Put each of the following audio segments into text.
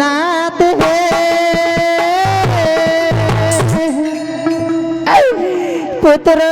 নাথ হে। পুত্র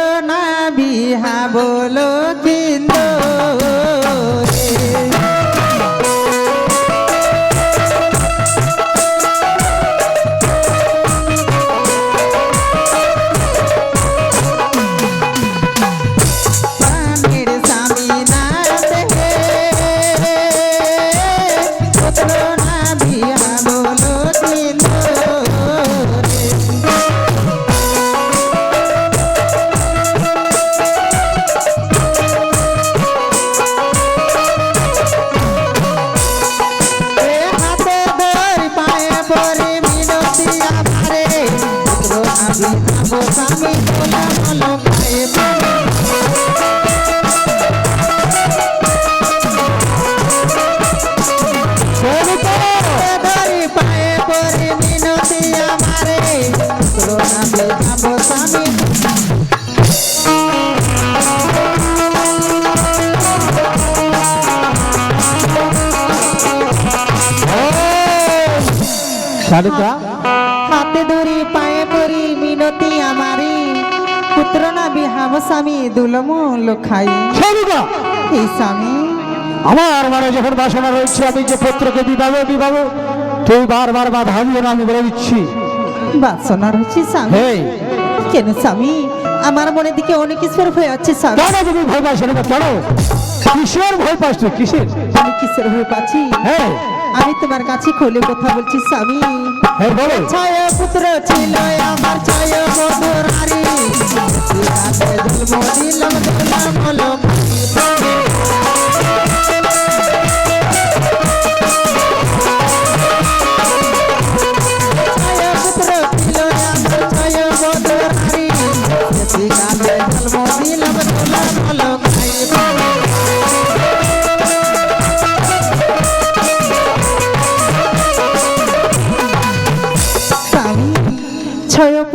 শারদা হাতে ধরি পায়ে পরি মিনতি আমারে। পুত্র না বিহাব স্বামী দুলম লোখাই। শারদা এই স্বামী। আমার মানে যখন বাসনা রয়েছে আমি যে পুত্রকে বিবাহ বিবাহ তুই বারবার বাধা না আমি বলে দিচ্ছি। বাসনা রয়েছে স্বামী। কেন স্বামী? আমার মনের দিকে অনেক ঈশ্বর হয়ে আছে স্বামী। কেন তুমি ভয় পাচ্ছ? না কেন? কিসের ভয় পাচ্ছ? কিসের? আমি কিসের হয়ে পাচ্ছি? হ্যাঁ আমি তোমার কাছে খুলে কথা বলছি স্বামী। হ্যাঁ ছয় পুত্র ছিল আমার ছয় বধুর হারি জন্ম দিলাম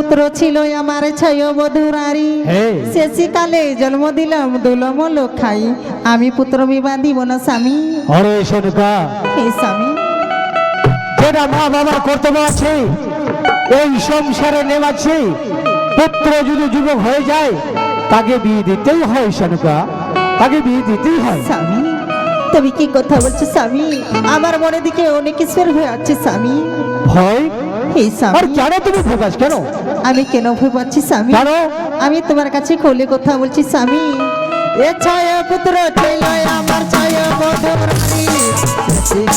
পুত্র ছিল আমার ছয় বধুরারি। শেষকালে জন্ম দিলাম দুলম খাই আমি পুত্র বিবাহ দিব না স্বামী। অরে শোনকা হে স্বামী। যেটা মা বাবার কর্তব্য আছে এই সংসারে নেমাছে পুত্র যদি যুবক হয়ে যায় তাকে বিয়ে দিতেই হয় শোনকা তাকে বিয়ে দিতেই হয়। স্বামী তুমি কি কথা বলছো স্বামী? আমার মনে দিকে অনেক ঈশ্বর হয়ে আছে স্বামী। ভয় হে আর কেন তুমি ভোগাস? কেন? আমি কেন ভয় পাচ্ছি স্বামী? কেন আমি তোমার কাছে খোলে কথা বলছি স্বামী। এ ছয় পুত্র ছিল আমার ছয় ছিল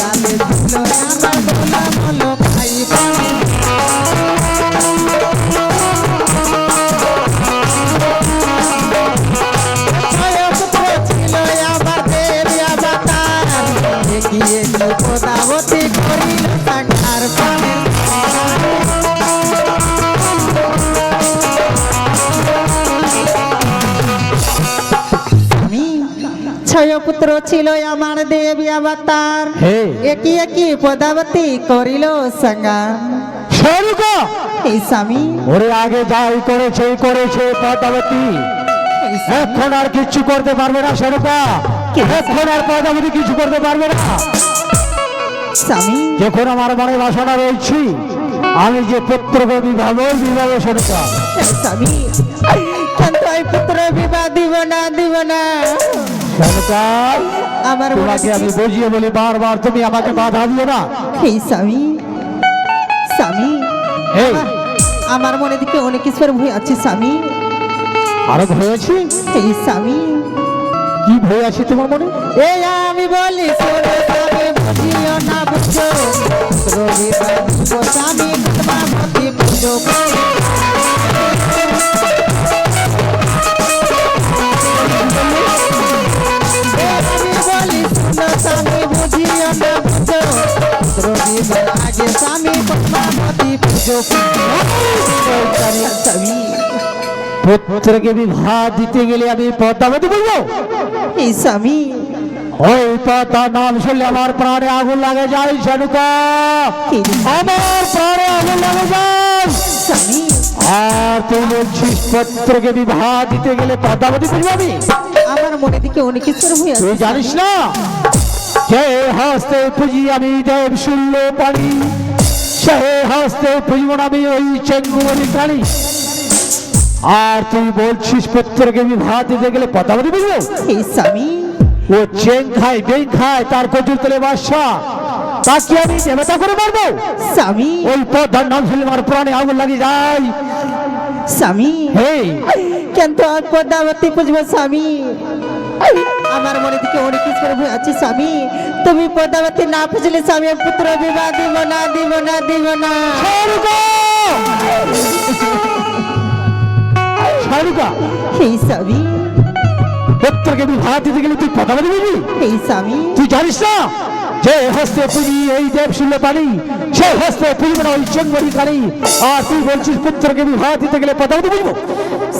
আমার পুত্র ছিল আমার দেবী অবতার। হে। একই একই পদাবতী করিল সাঙ্গার শোনকা এই স্বামী। ওরে আগে যাই করেছে করেছে স্বামী, এখন আর কিচ্ছু করতে পারবে না শোনকা এখন আর পদ্মাবতী কিছু করতে পারবে না। স্বামী। যখন আমার মনে বাসনা রয়েছি আমি যে পুত্রকে বিবাহ বিবাহ শোনকা স্বামী কিন্তু পুত্র বিবাহ দিব না দিব না? আমার তোমাকে আমি বুঝিয়ে বলি বারবার তুমি আমাকে বাধা দিও না। এই স্বামী স্বামী আমার- মনে দিকে অনেক ঈশ্বর ভয় আছে স্বামী। আরও ভয় আছে? এই স্বামী। কি ভয় আছে তোমার মনে? এই আমি বলি শোনো স্বামী বুঝিও না বুঝো। রবি স্বামী পদ্মাবতী পুজো আগে স্বামী পদ্মাবতী পুজো স্বামী পুত্রকে বিবাহ দিতে গেলে আমি পদ্মাবতী বলব এই স্বামী। ওই পদ্মা নাম শুনলে আমার প্রাণে আগুন লাগে যায় শানুকা কি? আমার প্রাণে আগুন লাগে যায়। আর তুই বলছিস পুত্রকে বিবাহ দিতে গেলে পদ্মাবতী বলব আমি? আমার মনে দিকে অনেক কিছু তুই জানিস না? যে হস্তে পুঁজি আমি দেব শূন্য পানি। সে হস্তে পুঁজিব না আমি ওই চেঙ্গুমণি প্রাণী। আর তুই বলছিস পুত্রকে আমি ভাত দিতে গেলে পদাবধি বুঝব হে স্বামী। ও চেং খায় বেং খায় তার কচুর তলে বাসা। তাকে আমি দেবতা করে মারবো? স্বামী। ওই পদার নাম শুনলে আমার প্রাণে আগুন লাগে যায় স্বামী। হে কিন্তু আর পদ্মাবতী পুজবো স্বামী? আমার মনে থেকে অনেক কিছু করে আছে স্বামী। তুমি পদাবতী না পুজলে স্বামী পুত্র বিবাহ দিব না দিব না দিব না। শাহরুখা স্বামী। পুত্রকে তুই ভাত দিতে গেলে তুই পদাবতী দিবি এই স্বামী। তুই জানিস না? যে হস্তে পুঁজি এই দেব শুনলে পানি সে হস্তে পুঁজি না ওই চেঙ্গরি কানি আর তুই বলছিস পুত্রকে বিবাহ দিতে গেলে পদাবধি বুঝব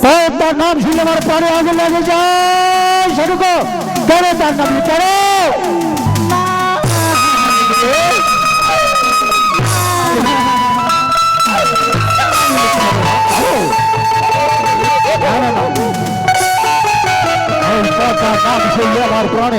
তোর তার নাম শুনলে আমার প্রাণে আগুন লাগে যায় শাহরুখ কেন তার নাম কেন ওই পদার নাম শুনলে আমার প্রাণে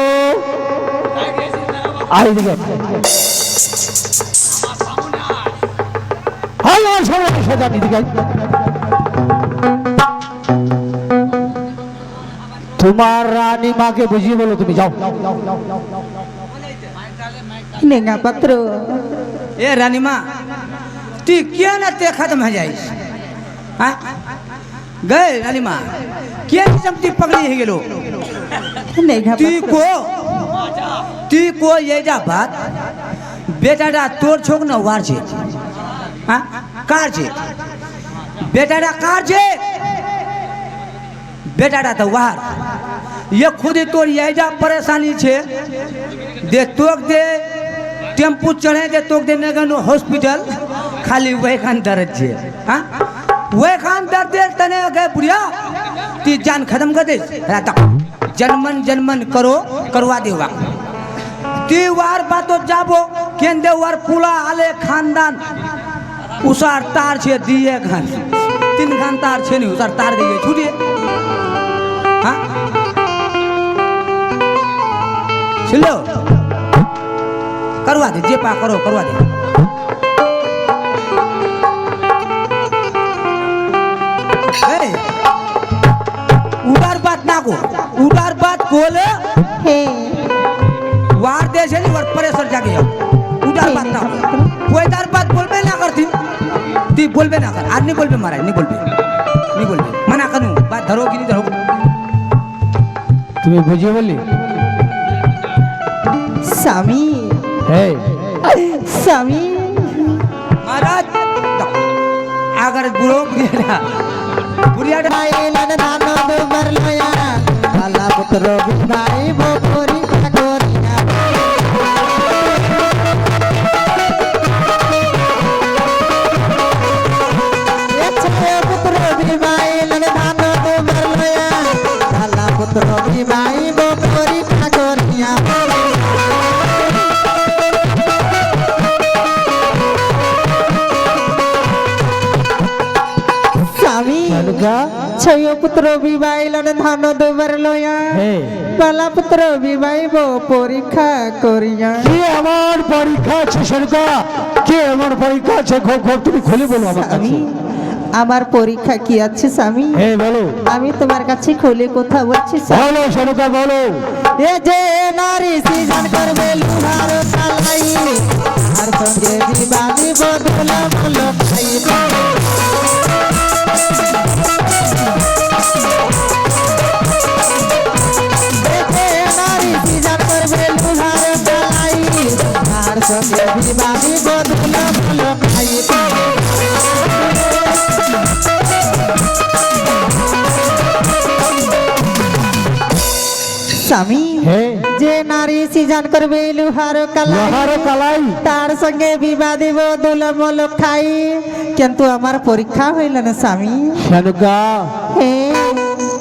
আর এদিকে আমার সবাই সোজা এদিকে তোমার রানী মাকে বুঝিয়ে বলো তুমি যাও নেগা পাত্র এ রানীমা তুই কে না তে খতম হয়ে যাইস হ্যাঁ গেল রানীমা কে তুই পকড়ি হয়ে গেল তুই কো તી કોઈ એજા ભાત બેટાડા તોર છોકનો વાર છે હા કાર છે બેટાડા કાર છે બેટાડા તો વાર એ ખુદી તોર એજા પરેશાની છે દે તોક દે ટેમ્પુ ચડે દે તોક દે નગરનું હોસ્પિટલ ખાલી વૈખાન દર જ છે હા વૈખાન દર દે તને કે બુઢિયા તી જાન ખતમ કરી દઈશ રાતા दे तने गए बुढ़िया ती जान खत्म कर दे राता जनमन जनमन करो करवा देवा ती वार बातो जाबो केंदे वार पुला आले खानदान उसार तार छे दिए खान तीन खान तार छे नहीं उसार तार कोल हे। वार देश है वर परेश्वर जाके जाओ उधर बात ना। कोई तार बात बोल में ना करती। ती बोल में ना कर। आज नहीं बोल में मारा नहीं बोल में नहीं बोल में मना करूँ बात धरो कि नहीं धरो। तुम्हें बुझे बोली? सामी। हे। सामी। महाराज तो अगर बुरो बुरिया बुरिया डाये लदना नो। मर लो यार বিবাই বপরি করিয়া এছায় পুত্র বিবাইলান ধান দুবার লয়া বালা পুত্র ছয় পুত্র বিবাইলন ধান দুবার লয়া বালা পুত্র বিবাইব পরীক্ষা করিয়া। কে আমার পরীক্ষা আছে শাহরুখা কে আমার পরীক্ষা আছে? খোপ তুমি খুলে বলো আমার কাছে। আমার পরীক্ষা কি আছে স্বামী? হ্যাঁ বলো। আমি তোমার কাছে খুলে কথা বলছি। বলো শাহরুখা বলো। এ যে নারী সৃজন করবে লুহার কালাই আর সঙ্গে বিবাদী বদলা বলো স্বামী? যে নারী সিজন করবে লোহার কালাই কালাই। তার সঙ্গে বিবাহ দিব দোলমল খাই। কিন্তু আমার পরীক্ষা হইল না স্বামী। হে।